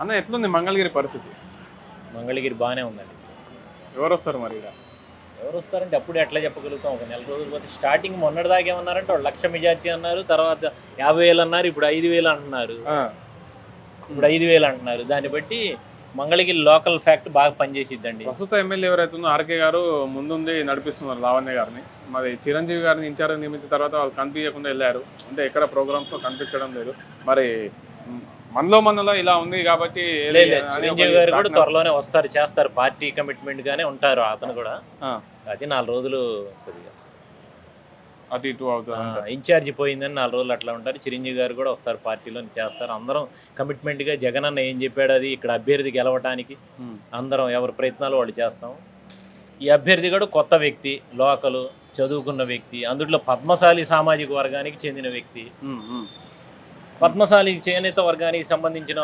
అన్న ఎట్లుంది మంగళగిరి పరిస్థితి? మంగళగిరి బాగానే ఉందండి. ఎవరు వస్తారు మరి ఇక్కడ ఎవరు వస్తారంటే అప్పుడు ఎట్లా చెప్పగలుగుతాం. ఒక నెల రోజులు పోతే స్టార్టింగ్ మొన్నటి దాకా ఏమన్నారంటే వాళ్ళు లక్ష మెజార్టీ అన్నారు తర్వాత యాభై వేలు అన్నారు ఇప్పుడు ఐదు వేలు అంటున్నారు. ఇప్పుడు ఐదు వేలు అంటున్నారు. దాన్ని బట్టి మంగళగిరి లోకల్ ఫ్యాక్ట్ బాగా పనిచేసిద్దండి. ప్రస్తుత ఎమ్మెల్యే ఎవరైతుందో ఆర్కే గారు ముందుండి నడిపిస్తున్నారు లావణ్య గారిని. మరి చిరంజీవి గారిని ఇన్ఛార్జ్ నియమించిన తర్వాత వాళ్ళు కనిపించకుండా వెళ్ళారు. అంటే ఎక్కడ ప్రోగ్రామ్స్లో కనిపించడం లేదు. మరి మనలో మనలో ఇలా ఉంది కాబట్టి చిరంజీవి గారు కూడా త్వరలోనే వస్తారు చేస్తారు. పార్టీ కమిట్మెంట్ గానే ఉంటారు అతను కూడా. అది నాలుగు రోజులు కొద్దిగా. అటు ఇటు అవుతుంది. ఇన్ఛార్జి పోయిందని నాలుగు రోజులు అట్లా ఉంటారు. చిరంజీవి గారు కూడా వస్తారు పార్టీలో చేస్తారు. అందరం కమిట్మెంట్గా జగన్ అన్న ఏం చెప్పాడు అది ఇక్కడ అభ్యర్థి గెలవటానికి. అందరం ఎవరి ప్రయత్నాలు వాళ్ళు చేస్తాం. ఈ అభ్యర్థి కూడా కొత్త వ్యక్తి లోకలు చదువుకున్న వ్యక్తి అందులో పద్మశాలి సామాజిక వర్గానికి చెందిన వ్యక్తి. పద్మశాలి చేనేత వర్గానికి సంబంధించిన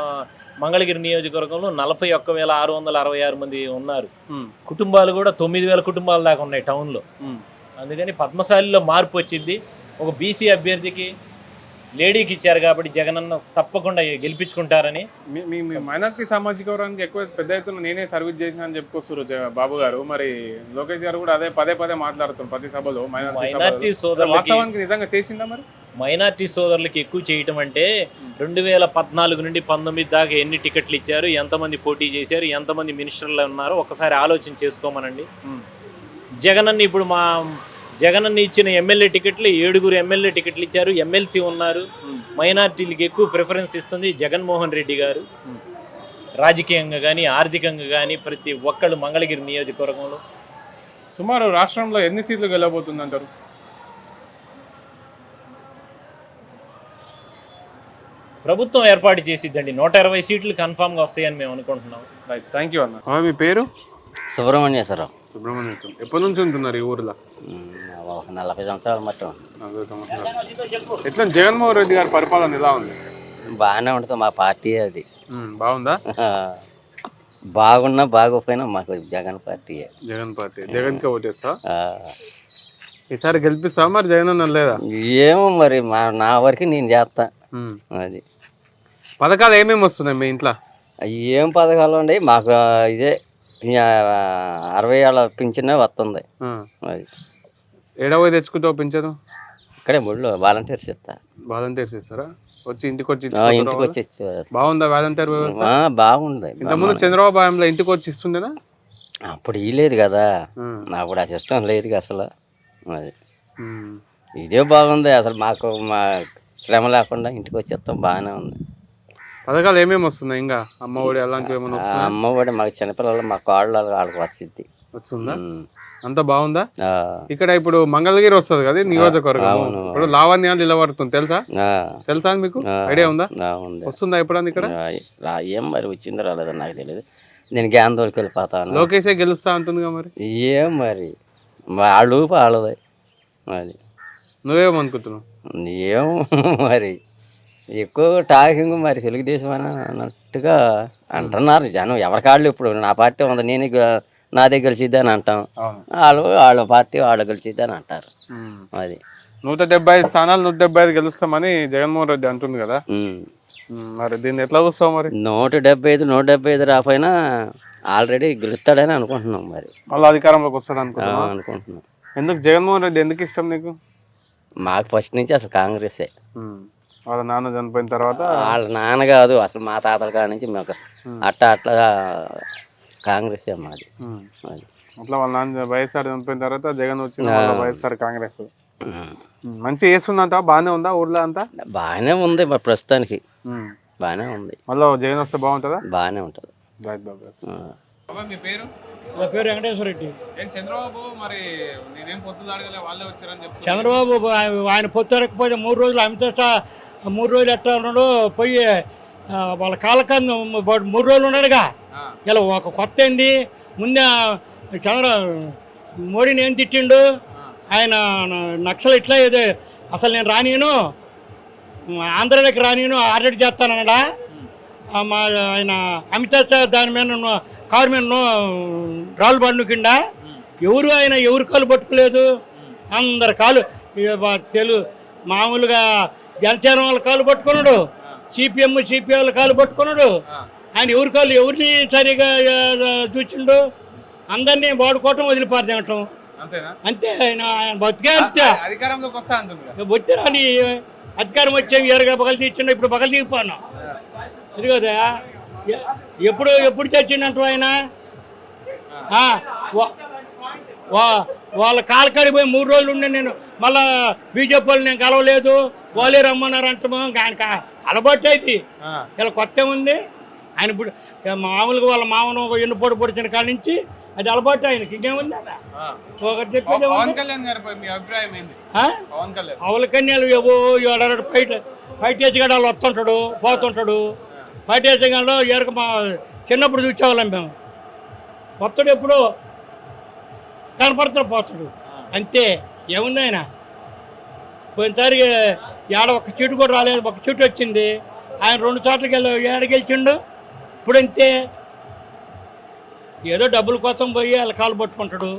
మంగళగిరి నియోజకవర్గంలో నలభై ఒక్క వేల ఆరు వందల అరవై ఆరు మంది ఉన్నారు. కుటుంబాలు కూడా తొమ్మిది వేల కుటుంబాల దాకా ఉన్నాయి టౌన్లో. అందుకని పద్మశాలిలో మార్పు వచ్చింది. ఒక బీసీ అభ్యర్థికి లేడీకి ఇచ్చారు కాబట్టి జగనన్న తప్పకుండా గెలిపించుకుంటారని. మీ- మైనార్టీ సామాజిక వర్గానికి ఎక్కువ పెద్ద ఎత్తున నేనే సర్వీస్ చేసిన అని చెప్పుకొస్తారు బాబు గారు. మరి లోకేష్ గారు కూడా అదే పదే పదే మాట్లాడుతారు ప్రతి సభలో మైనార్టీ వాస్తవానికి నిజంగా చేసిందా మరి? మైనార్టీ సోదరులకి ఎక్కువ చేయటం అంటే రెండు వేల పద్నాలుగు నుండి పంతొమ్మిది దాకా ఎన్ని టికెట్లు ఇచ్చారు ఎంతమంది పోటీ చేశారు ఎంతమంది మినిస్టర్లు ఉన్నారో ఒకసారి ఆలోచన చేసుకోమనండి. జగనన్న ఇప్పుడు మా జగనన్న ఇచ్చిన ఎమ్మెల్యే టికెట్లు ఏడుగురు ఎమ్మెల్యే టికెట్లు ఇచ్చారు ఎమ్మెల్సీ ఉన్నారు. మైనార్టీలకు ఎక్కువ ప్రిఫరెన్స్ ఇస్తుంది జగన్మోహన్ రెడ్డి గారు. రాజకీయంగా కానీ ఆర్థికంగా కానీ ప్రతి ఒక్కళ్ళు మంగళగిరి నియోజకవర్గంలో. సుమారు రాష్ట్రంలో ఎన్ని సీట్లు గెలవబోతుంది అంటారు ప్రభుత్వం ఏర్పాటు చేసిద్దండి. నూట ఇరవై సీట్లు కన్ఫామ్గా వస్తాయని మేము అనుకుంటున్నాం. రైట్ థ్యాంక్ యూ అన్న మీ పేరు? సుబ్రహ్మణ్యేశ్వరరావు సుబ్రహ్మణ్యం స్వామి. ఎప్పటి నుంచి ఉంటున్నారు ఈ ఊర్లో? నలభై సంవత్సరాల మొత్తం నలభై సంవత్సరాలు. ఎట్లా జగన్మోహన్ రెడ్డి గారి పరిపాలన ఎలా ఉంది? బాగానే ఉంటుంది మా పార్టీ అది. బాగుందా? బాగున్నా బాగోపోయినా మాకు జగన్ పార్టీయే జగన్ పార్టీ. జగన్కి ఓటేస్తా? ఆ, ఈసారి గెలిపిస్తా మరి జగన్ అన్న లేదా? ఏమో మరి మా నా వరకు నేను చేస్తా. అది. పథకాలు ఏమేమి వస్తున్నాయి మీ ఇంట్లో? ఏం పథకాలు ఉండే మాకు ఇదే అరవై ఏళ్ళ పింఛనే వస్తుంది. ఏడవ తెచ్చుకుంటావు పెంచదు ఇక్కడే ముళ్ళు వాలంటీర్స్ ఇస్తా వాలంటీర్స్ ఇస్తారా వచ్చి ఇంటికి వచ్చి ఇంటికి? వచ్చి. బాగుందా వాలంటీర్ బాగుంది. ఇంతకుముందు చంద్రబాబు హయాంలో ఇంటికి వచ్చి ఇస్తుండేనా? అప్పుడు ఇలేదు కదా. అప్పుడు ఆ సిస్టమ్ లేదు అసలు. ఇదే బాగుంది. అసలు మాకు మా శ్రమ లేకుండా ఇంటికి వచ్చేస్తాం. బాగానే ఉంది. పథకాలు ఏమేమి వస్తున్నాయి? ఇంకా అమ్మ ఒడి అలాంటివి ఏమైనా ఆ వస్తున్నాయా? అమ్మ కూడా మాకు చిన్నపిల్లలు మా కాళ్ళు వాళ్ళకి వచ్చింది. వస్తుందా అంత బాగుందా? ఇక్కడ ఇప్పుడు మంగళగిరి వస్తుంది కదా నియోజకవర్గం. ఇప్పుడు లావణ్య నిలబడుతుంది తెలుసా? తెలుసా మీకు? ఐడియా ఉందా? వస్తుందా ఎప్పుడన్నా ఇక్కడ? ఏం మరి వచ్చిందో రాలేదో నాకు తెలియదు నేను గ్యాందోళకి వెళ్ళిపోతాను లోకేషే గెలుస్తా అంటుందిగా మరి? ఏం మరి? వాళ్ళు వాళ్ళది అది నువ్వేమనుకుంటున్నావు? ఏం మరి. ఎక్కువ టాకింగ్ మరి తెలుగుదేశం అని అన్నట్టుగా అంటున్నారు జనం. ఎవరి కాళ్ళు ఇప్పుడు? నా పార్టీ ఉంది నేను నాదే గెలిచిద్ది అని అంటాం. వాళ్ళు వాళ్ళ పార్టీ వాళ్ళు గెలిచిద్ది అని అంటారు. అది. నూట డెబ్బై ఐదు స్థానాలు నూట డెబ్బై ఐదు గెలుస్తామని జగన్మోహన్ రెడ్డి అంటుంది కదా? మరి దీన్ని ఎట్లా చూస్తావు మరి? నూట డెబ్బై ఐదు నూట డెబ్బై ఐదు రాపోయినా ఆల్రెడీ గెలుస్తాడని అనుకుంటున్నాం మరి. మళ్ళీ అధికారంలోకి వస్తాడు అనుకుంటున్నా అనుకుంటున్నాం. ఎందుకు? జగన్మోహన్ రెడ్డి ఎందుకు ఇష్టం నీకు? మాకు ఫస్ట్ నుంచి అసలు కాంగ్రెసే. వాళ్ళ నాన్న చనిపోయిన తర్వాత వాళ్ళ నాన్న కాదు అసలు మా తాతల కాడ నుంచి మాకు అట్ట అట్లా కాంగ్రెసే మాది. అట్లా వాళ్ళ నాన్న వైఎస్ఆర్ చనిపోయిన తర్వాత జగన్ వచ్చిన వైఎస్ఆర్ కాంగ్రెస్. మంచిగా చేస్తుందంట బాగానే ఉందా ఊర్లో అంతా? బాగానే ఉంది ప్రస్తుతానికి. బాగానే ఉంది. మళ్ళీ జగన్ వస్తే బాగుంటుందా? బాగానే ఉంటుంది. రైట్ బాబు ఆ. మీ పేరు? నా పేరు వెంకటేశ్వర రెడ్డి. ఏం చంద్రబాబు మరి నేనేం పొత్తులు అడగలే వాళ్ళే వచ్చారని చెప్పి. చంద్రబాబు ఆయన- పొత్తెరకపోతే మూడు రోజులు అమిత షా మూడు రోజులు ఎట్లా ఉన్నాడు పోయి వాళ్ళ కాలకంద మూడు రోజులు ఉన్నాడుగా. ఇలా ఒక కొత్త ఏంది? ముందే చంద్ర మోడీని ఏం తిట్టిండు? ఆయన నక్సల్ ఇట్లా ఏదో అసలు నేను రానియను ఆంధ్రలోకి రానియను ఆర్డర్ చేస్తానడా మా ఆయన అమితాబ్ షా దాని మీద కారు మీద రాళ్ళు కింద ఎవరు ఆయన? ఎవరు కాలు పట్టుకోలేదు? అందరు కాలు తెలు మామూలుగా జనసేన వాళ్ళ కాలు పట్టుకున్నాడు. సిపిఎం సిపిఐ వాళ్ళ కాలు పట్టుకున్నాడు. ఆయన ఎవరికాళ్ళు ఎవరిని సరిగా చూచిండు అందరినీ వాడుకోవటం వదిలిపారదేయటం అంతేనా? అంతే ఆయన ఆయన బతికే అంతే. కదా. వచ్చిరాని అధికారం వచ్చేవి ఎరగా బగలు తీర్చిండు ఇప్పుడు బగలు తీగిపోను ఇది కదా? ఎప్పుడు ఎప్పుడు తెచ్చిండంట ఆయన? వాళ్ళ కాలకాడికి పోయి మూడు రోజులు ఉండే నేను మళ్ళా బీజేపీ వాళ్ళు నేను కలవలేదు. వాళ్ళే రమ్మన్నారు అంటాము ఆయన అలబట్టే ఆ, ఇలా కొత్త ఉంది? ఆయన ఇప్పుడు మామూలుగా వాళ్ళ మామను ఎన్ను పొడి పొడిచిన కాడ నుంచి అది అలవాటు ఆయనకి. ఇంకేముంది. ఒకటి చెప్పేది అవల కన్యాలు ఏవో ఏడాడు బయట బయట వేసిగాడు వాళ్ళు వస్తుంటాడు పోతుంటాడు. బయట వేసేగాడు ఎరక మా చిన్నప్పుడు చూసేవాళ్ళం మేము. వస్తాడు ఎప్పుడు కనపడతాడు పోతాడు. అంతే. ఏముంది ఆయన? పోయినసారి ఏడ ఒక సీటు కూడా రాలేదు ఒక సీటు వచ్చింది. ఆయన రెండు చోట్లకి వెళ్ళి ఏడ గెలిచిండు. ఇప్పుడు అంతే ఏదో డబ్బుల కోసం పోయి వాళ్ళ కాలు పట్టుకుంటాడు.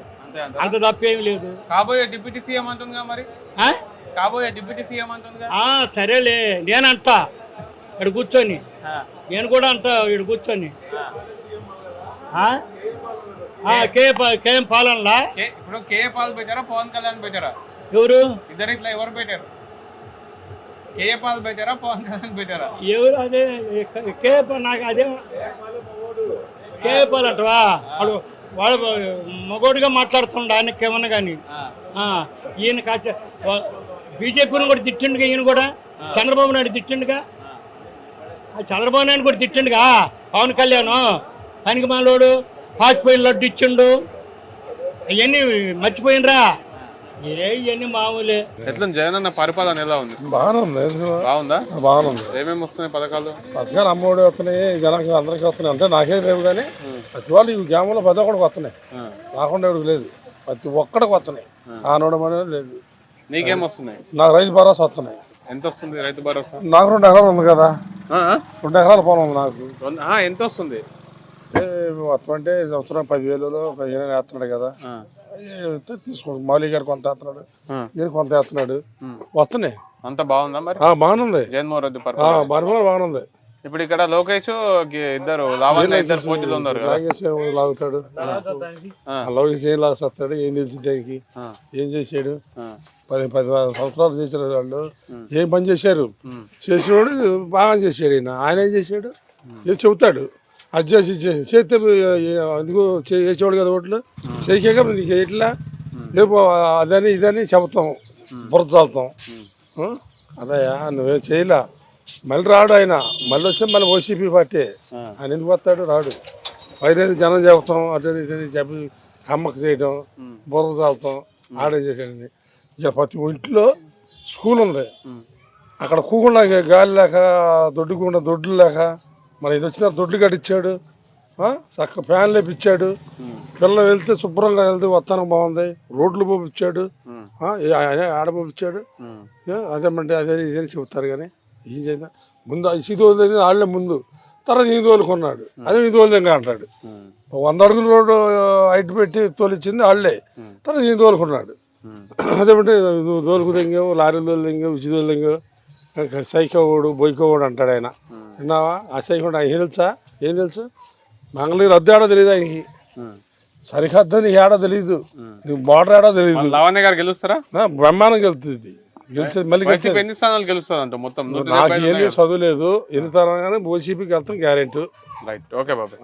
అంతే తప్పేమీ లేదు. కాబోయే డిప్యూటీ సీఎం అంటుందిగా మరి? కాబోయే డిప్యూటీ సీఎం అంటుందిగా? సరేలే నేనంట ఇక్కడ కూర్చొని. నేను కూడా అంట ఇక్కడ కూర్చొని. కే కేఎం పాలనలా? కే ఇప్పుడు కేఏ పాల్ పెట్టారా పవన్ కళ్యాణ్ పెట్టారా? ఎవరు? ఇద్దరు ఇట్లా ఎవరు పెట్టారు? పాల్ పెట్టారా పవన్ కళ్యాణ్ పెట్టారా? ఎవరు అదే కే నాకు అదే కే పాల్ అంటవా? వాడు వాడు మగోడిగా మాట్లాడుతుండ ఆయనకి ఏమన్నా కానీ ఈయన కాచ బీజేపీని కూడా తిట్టిండుగా ఈయన కూడా? చంద్రబాబు నాయుడు తిట్టిండుగా? చంద్రబాబు నాయుడు కూడా తిట్టిండుగా? పవన్ కళ్యాణ్? పనికి మాలోడు పాచిపోయిన లడ్డు ఇచ్చిండు. అవన్నీ మర్చిపోయినరా? ఇవన్నీ మామూలే. ఎట్లా జగన్ అన్న పరిపాలన ఎలా ఉంది? బాగానే ఉంది. బాగుందా? బాగానే ఉంది. ఏమేమి వస్తున్నాయి పథకాలు? పథకాలు అమ్మఒడి వస్తున్నాయి జనానికి అందరికీ వస్తున్నాయి. అంటే నాకే లేవు కానీ ప్రతి వాళ్ళు ఈ గ్రామంలో ప్రతి ఒక్కడికి వస్తున్నాయి. రాకుండా ఎవరికి లేదు. ప్రతి ఒక్కడికి వస్తున్నాయి. ఆనవడం అనేది లేదు. నీకేం వస్తున్నాయి? నాకు రైతు భరోసా వస్తున్నాయి. ఎంత వస్తుంది రైతు భరోసా? నాకు రెండు ఎకరాలు ఉంది కదా? రెండు ఎకరాల పొలం ఉంది నాకు. ఎంత వస్తుంది? అంటే ఈ సంవత్సరం పదివేలు పదిహేను వేస్తున్నాడు కదా. ఆ, తీసుకోండి మౌలి గారు కొంత వేస్తున్నాడు. ఈయన కొంత వేస్తున్నాడు. వస్తున్నాయి. అంత బాగుందా మరి? ఆ, బాగానుంది జగన్మోహన్ రెడ్డి పరిపాలన బాగానుంది ఇప్పుడు ఇక్కడ లోకేష్ ఇద్దరు లావణ్య ఇద్దరు పోటీలు ఉన్నారు లాగుతాడు. లాగేసి ఏం లాగేస్తాడు ఏం తెలిసి దానికి ఏం చేశాడు పది పది సంవత్సరాలు చేసిన వాళ్ళు. ఏం పని చేశారు? చేసేవాడు బాగా చేశాడు ఈయన. ఆయన ఏం చేశాడు? చెబుతాడు. అది చేసి ఇది చేసి చేస్తే ఎందుకు చే- వేసేవాడు కదా ఓట్లు? చేయక నీకు ఎట్లా? రేపు అదని ఇదని చెబుతాం. బురద చల్లుతాం. ఆ? అదయ్యా నువ్వేం చేయలే? మళ్ళీ రాడు ఆయన. మళ్ళీ వచ్చి మళ్ళీ ఓసీపీ పార్టీ. ఆయన ఎందుకు వస్తాడు? రాడు. వైద్యులు జనం చెబుతాం అటు ఇటు చెప్పి కమ్మకు చేయడం బురద చల్లుతాం ఆడే చేసేది ఇక ప్రతి ఇంట్లో స్కూల్ ఉంది. అక్కడ కూకుండా గాలి లేక దొడ్డుకుండా దొడ్లు లేక మరి ఇది వచ్చిన దొడ్లు కట్టించాడు చక్క ఫ్యాన్లు లేపిచ్చాడు. పిల్లలు వెళ్తే శుభ్రంగా వెళ్తే వస్తానం బాగుంది. రోడ్లు పంపించాడు ఆడ పంపించాడు అదేమంటే అదే ఇదే చెబుతారు కానీ ఏం చేద్దాం? ముందు ఇది వాళ్ళే ముందు. తర్వాత ఇది తోలుకున్నాడు అదే ఇది తోలుదంగా అంటాడు. వంద అడుగుల రోడ్డు హైట్ పెట్టి తోలిచ్చింది వాళ్ళే తర్వాత ఈయన తోలుకున్నాడు అదేమంటే దోలుకు తోలుకు తెంగావు లారీలు తోలు తెంగావు ఉచి తోలు తెంగావు సైకోవాడు బొయ్కోవాడు అంటాడు ఆయన. విన్నావా? ఆ సైకోడు ఆయన తెలుసా? ఏం తెలుసు? మంగళగిరి అద్దె ఆడో తెలియదు ఆయనకి. సరిహద్దు నీకు ఏడో తెలియదు నీకు బార్డర్ ఏడో తెలియదు లావణ్య గారు గెలుస్తారా? బ్రహ్మాండం గెలుతుంది గెలిచేది మళ్ళీ ఎన్ని స్థానాలు గెలుస్తారంట మొత్తం? నాకు ఏమీ చదువులేదు ఎన్ని తరం కానీ ఓసీపీకి వెళ్తాం గ్యారెంటీ. రైట్ ఓకే బాబు